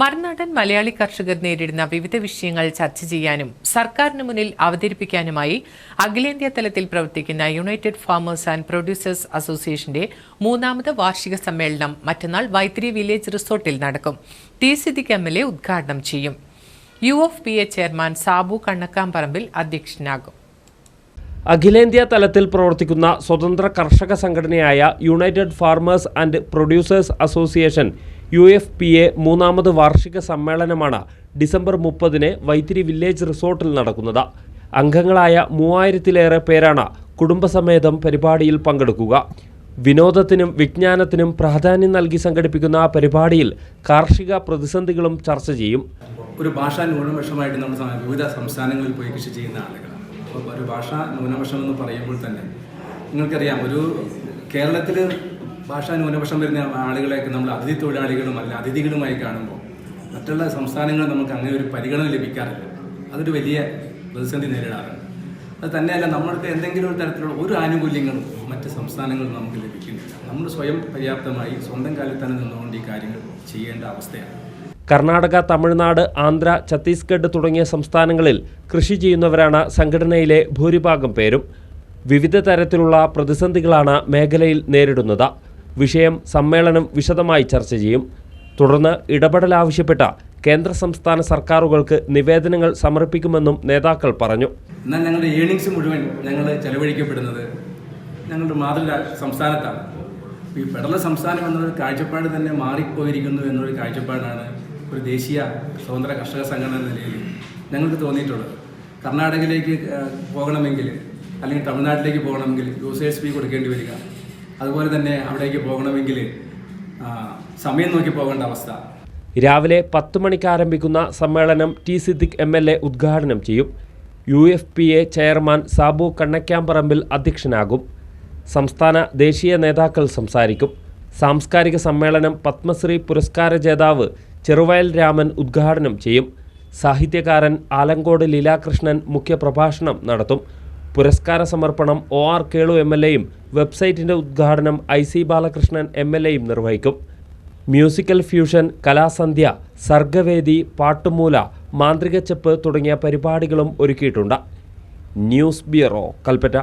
മറുനാടൻ മലയാളി കർഷകർ നേരിടുന്ന വിവിധ വിഷയങ്ങൾ ചർച്ച ചെയ്യാനും സർക്കാരിന് മുന്നിൽ അവതരിപ്പിക്കാനുമായി അഖിലേന്ത്യാ തലത്തിൽ പ്രവർത്തിക്കുന്ന യുണൈറ്റഡ് ഫാമേഴ്സ് ആൻഡ് പ്രൊഡ്യൂസേഴ്സ് അസോസിയേഷന്റെ മൂന്നാമത് വാർഷിക സമ്മേളനം മറ്റന്നാൾ വൈത്രി വില്ലേജ് റിസോർട്ടിൽ നടക്കും. T Siddique M L A ഉദ്ഘാടനം ചെയ്യും. U F P A chairman Sabu Kannakkamparambil അധ്യക്ഷനാകും. അഖിലേന്ത്യാ തലത്തിൽ പ്രവർത്തിക്കുന്ന സ്വതന്ത്ര കർഷക സംഘടനയായ united farmers and producers association U F P A മൂന്നാമത് വാർഷിക സമ്മേളനമാണ് ഡിസംബർ മുപ്പതിന് വൈത്തിരി വില്ലേജ് റിസോർട്ടിൽ നടക്കുന്നത്. അംഗങ്ങളായ മൂവായിരത്തിലേറെ പേരാണ് കുടുംബസമേതം പരിപാടിയിൽ പങ്കെടുക്കുക. വിനോദത്തിനും വിജ്ഞാനത്തിനും പ്രാധാന്യം നൽകി സംഘടിപ്പിക്കുന്ന പരിപാടിയിൽ കാർഷിക പ്രതിസന്ധികളും ചർച്ച ചെയ്യും. ഒരു ഭാഷാ ന്യൂനപക്ഷമായിട്ട് നമ്മൾ വിവിധ സംസ്ഥാനങ്ങളിൽ പോയി കൃഷി ചെയ്യുന്ന ആളുകൾ അപ്പോൾ ഒരു ഭാഷാ ന്യൂനപക്ഷം എന്ന് പറയുമ്പോൾ തന്നെ നിങ്ങൾക്കറിയാം ഒരു കേരളത്തിൽ ഭാഷാ ന്യൂനപക്ഷം വരുന്ന ആളുകളെയൊക്കെ നമ്മൾ അതിഥി തൊഴിലാളികളും അല്ല അതിഥികളുമായി കാണുമ്പോൾ മറ്റുള്ള സംസ്ഥാനങ്ങളിൽ നമുക്ക് അങ്ങനെ ഒരു പരിഗണന ലഭിക്കാറില്ല. അതൊരു വലിയ പ്രതിസന്ധി നേരിടാറുണ്ട് അത് തന്നെയല്ല നമ്മൾക്ക് എന്തെങ്കിലും ഒരു തരത്തിലുള്ള ഒരു ആനുകൂല്യങ്ങളും മറ്റ് സംസ്ഥാനങ്ങളിൽ നമുക്ക് ലഭിക്കുന്നില്ല. നമ്മൾ സ്വയം പര്യാപ്തമായി സ്വന്തം കാലിൽ തന്നെ നിന്നുകൊണ്ട് ഈ കാര്യങ്ങൾ ചെയ്യേണ്ട അവസ്ഥയാണ്. കർണാടക തമിഴ്നാട് ആന്ധ്ര ഛത്തീസ്ഗഡ് തുടങ്ങിയ സംസ്ഥാനങ്ങളിൽ കൃഷി ചെയ്യുന്നവരാണ് സംഘടനയിലെ ഭൂരിഭാഗം പേരും. വിവിധ തരത്തിലുള്ള പ്രതിസന്ധികളാണ് മേഖലയിൽ നേരിടുന്നത്. വിഷയം സമ്മേളനം വിശദമായി ചർച്ച ചെയ്യും. തുടർന്ന് ഇടപെടൽ ആവശ്യപ്പെട്ട കേന്ദ്ര സംസ്ഥാന സർക്കാരുകൾക്ക് നിവേദനങ്ങൾ സമർപ്പിക്കുമെന്നും നേതാക്കൾ പറഞ്ഞു. എന്നാൽ ഞങ്ങളുടെ ഏണിങ്സ് മുഴുവൻ ഞങ്ങൾ ചെലവഴിക്കപ്പെടുന്നത് ഞങ്ങളുടെ മാതൃ സംസ്ഥാനത്താണ്. ഈ ഫെഡറൽ സംസ്ഥാനം എന്നൊരു കാഴ്ചപ്പാട് തന്നെ മാറിപ്പോയിരിക്കുന്നു എന്നൊരു കാഴ്ചപ്പാടാണ് ഒരു ദേശീയ സ്വതന്ത്ര കർഷക സംഘടന എന്ന നിലയിൽ ഞങ്ങൾക്ക് തോന്നിയിട്ടുള്ളത്. കർണാടകയിലേക്ക് പോകണമെങ്കിൽ അല്ലെങ്കിൽ തമിഴ്നാട്ടിലേക്ക് പോകണമെങ്കിൽ യൂസേഴ്സ് ഫീ കൊടുക്കേണ്ടി വരിക. അതുപോലെ തന്നെ അവിടേക്ക് പോകണമെങ്കിൽ സമയം നോക്കി പോകേണ്ട അവസ്ഥ. രാവിലെ പത്ത് മണിക്ക് ആരംഭിക്കുന്ന സമ്മേളനം T Siddique M L A ഉദ്ഘാടനം ചെയ്യും. U F P A chairman Sabu Kannakkamparambil അധ്യക്ഷനാകും. സംസ്ഥാന ദേശീയ നേതാക്കൾ സംസാരിക്കും. സാംസ്കാരിക സമ്മേളനം പത്മശ്രീ പുരസ്കാര ജേതാവ് ചെറുവയൽ രാമൻ ഉദ്ഘാടനം ചെയ്യും. സാഹിത്യകാരൻ ആലങ്കോട് ലീലാകൃഷ്ണൻ മുഖ്യപ്രഭാഷണം നടത്തും. പുരസ്കാര സമർപ്പണം O R Kelu M L എയും വെബ്സൈറ്റിന്റെ ഉദ്ഘാടനം I C Balakrishnan M L എയും നിർവഹിക്കും. മ്യൂസിക്കൽ ഫ്യൂഷൻ കലാസന്ധ്യ സർഗവേദി പാട്ടുമൂല മാന്ത്രികച്ചെപ്പ് തുടങ്ങിയ പരിപാടികളും ഒരുക്കിയിട്ടുണ്ട്. News bureau Kalpetta.